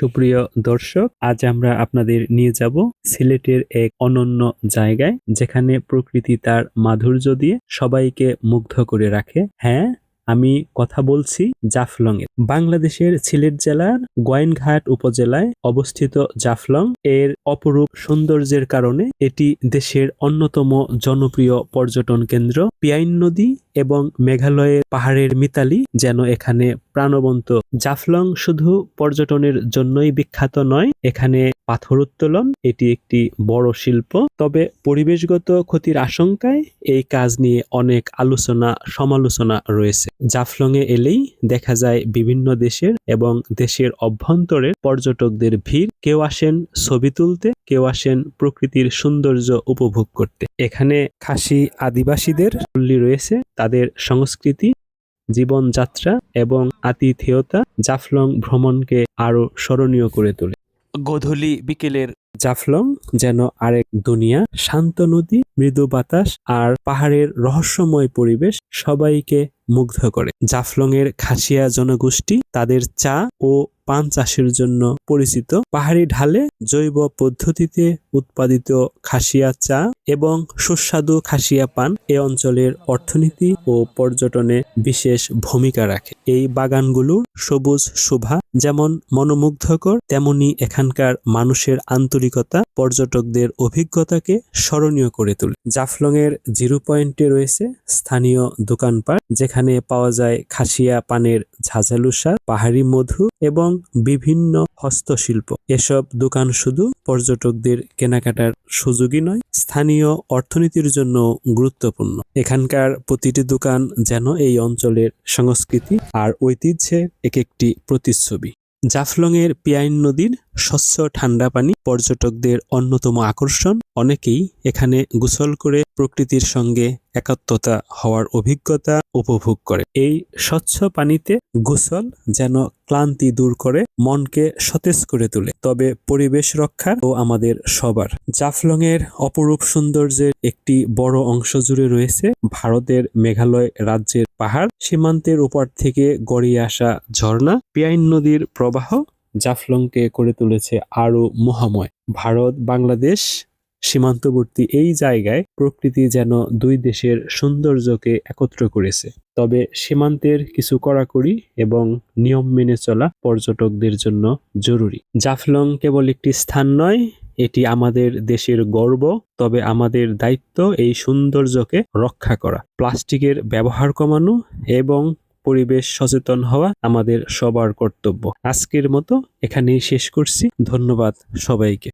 সুপ্রিয় দর্শক, আজ আমরা আপনাদের নিয়ে যাব সিলেটের এক অনন্য জায়গায়, যেখানে প্রকৃতি তার মাধুর্য দিয়ে সবাইকে মুগ্ধ করে রাখে। হ্যাঁ আমি কথা বলছি জাফলং এর বাংলাদেশের সিলেট জেলার গোয়াইনঘাট উপজেলায় অবস্থিত জাফলং। এর অপরূপ সৌন্দর্যের কারণে এটি দেশের অন্যতম জনপ্রিয় পর্যটন কেন্দ্র। পিয়াইন নদী এবং মেঘালয়ের পাহাড়ের মিতালি যেন এখানে প্রাণবন্ত। জাফলং শুধু পর্যটনের জন্যই বিখ্যাত নয়, এখানে পাথর উত্তোলন এটি একটি বড় শিল্প। তবে পরিবেশগত ক্ষতির আশঙ্কায় এই কাজ নিয়ে অনেক আলোচনা, সমালোচনা রয়েছে। জাফলং এ এলেই দেখা যায় বিভিন্ন দেশের এবং দেশের অভ্যন্তরের পর্যটকদের ভিড়। কেউ আসেন ছবি তুলতে, কেউ আসেন প্রকৃতির সৌন্দর্য উপভোগ করতে। এখানে খাসি আদিবাসীদের পল্লী রয়েছে, তাদের সংস্কৃতি, জীবনযাত্রা এবং আতিথেয়তা জাফলং ভ্রমণকে আরও স্মরণীয় করে তোলে। গধূলি বিকেলের জাফলং যেন আরেক দুনিয়া, শান্ত নদী, মৃদু বাতাস আর পাহাড়ের রহস্যময় পরিবেশ সবাইকে মুগ্ধ করে। জাফলং এর খাসিয়া জনগোষ্ঠী তাদের চা ও পান চাষের জন্য পরিচিত। পাহাড়ি ঢালে জৈব পদ্ধতিতে উৎপাদিত খাসিয়া চা এবং সুস্বাদু খাসিয়া পান এ অঞ্চলের অর্থনীতি ও পর্যটনে বিশেষ ভূমিকা রাখে। এই বাগানগুলোর সবুজ শোভা যেমন মনোমুগ্ধকর, তেমনি এখানকার মানুষের আন্তরিকতা পর্যটকদের অভিজ্ঞতাকে স্মরণীয় করে তোলে। জাফলং এর জিরো পয়েন্টে রয়েছে স্থানীয় দোকানপাট, যেখানে পাওয়া যায় খাসিয়া পানের ঝাঁঝালু স্বাদ পাহাড়ি মধু এবং বিভিন্ন হস্তশিল্প। এসব দোকান শুধু পর্যটকদের কেনাকাটার সুযোগই নয়, স্থানীয় অর্থনীতির জন্য গুরুত্বপূর্ণ। এখানকার প্রতিটি দোকান যেন এই অঞ্চলের সংস্কৃতি আর ঐতিহ্যের এক একটি প্রতিচ্ছবি। জাফলং এর পিয়াইন নদীর স্বচ্ছ ঠান্ডা পানি পর্যটকদের অন্যতম আকর্ষণ। অনেকেই এখানে গোসল করে প্রকৃতির সঙ্গে একাত্মতা হওয়ার অভিজ্ঞতা উপভোগ করে। এই স্বচ্ছ পানিতে গোসল যেন ক্লান্তি দূর করে, মনকে সতেজ করে তোলে। তবে পরিবেশ রক্ষার ও আমাদের সবার। জাফলং এর অপরূপ সৌন্দর্যের একটি বড় অংশ জুড়ে রয়েছে ভারতের মেঘালয় রাজ্যের পাহাড়। সীমান্তের উপর থেকে গড়িয়ে আসা ঝর্ণা, পিয়াইন নদীর প্রবাহ জাফলংকে করে তুলেছে আরও মহাময়। ভারত, বাংলাদেশ সীমান্তবর্তী এই জায়গায় প্রকৃতি যেন দুই দেশের সৌন্দর্যকে একত্র করেছে। তবে সীমান্তের কিছু কড়াকড়ি এবং নিয়ম মেনে চলা পর্যটকদের জন্য জরুরি। জাফলং কেবল একটি স্থান নয়, এটি আমাদের দেশের গর্ব, তবে আমাদের দায়িত্ব এই সৌন্দর্যকে রক্ষা করা। প্লাস্টিকের ব্যবহার কমানো এবং পরিবেশ সচেতন হওয়া আমাদের সবার কর্তব্য। আজকের মতো এখানেই শেষ করছি। ধন্যবাদ সবাইকে।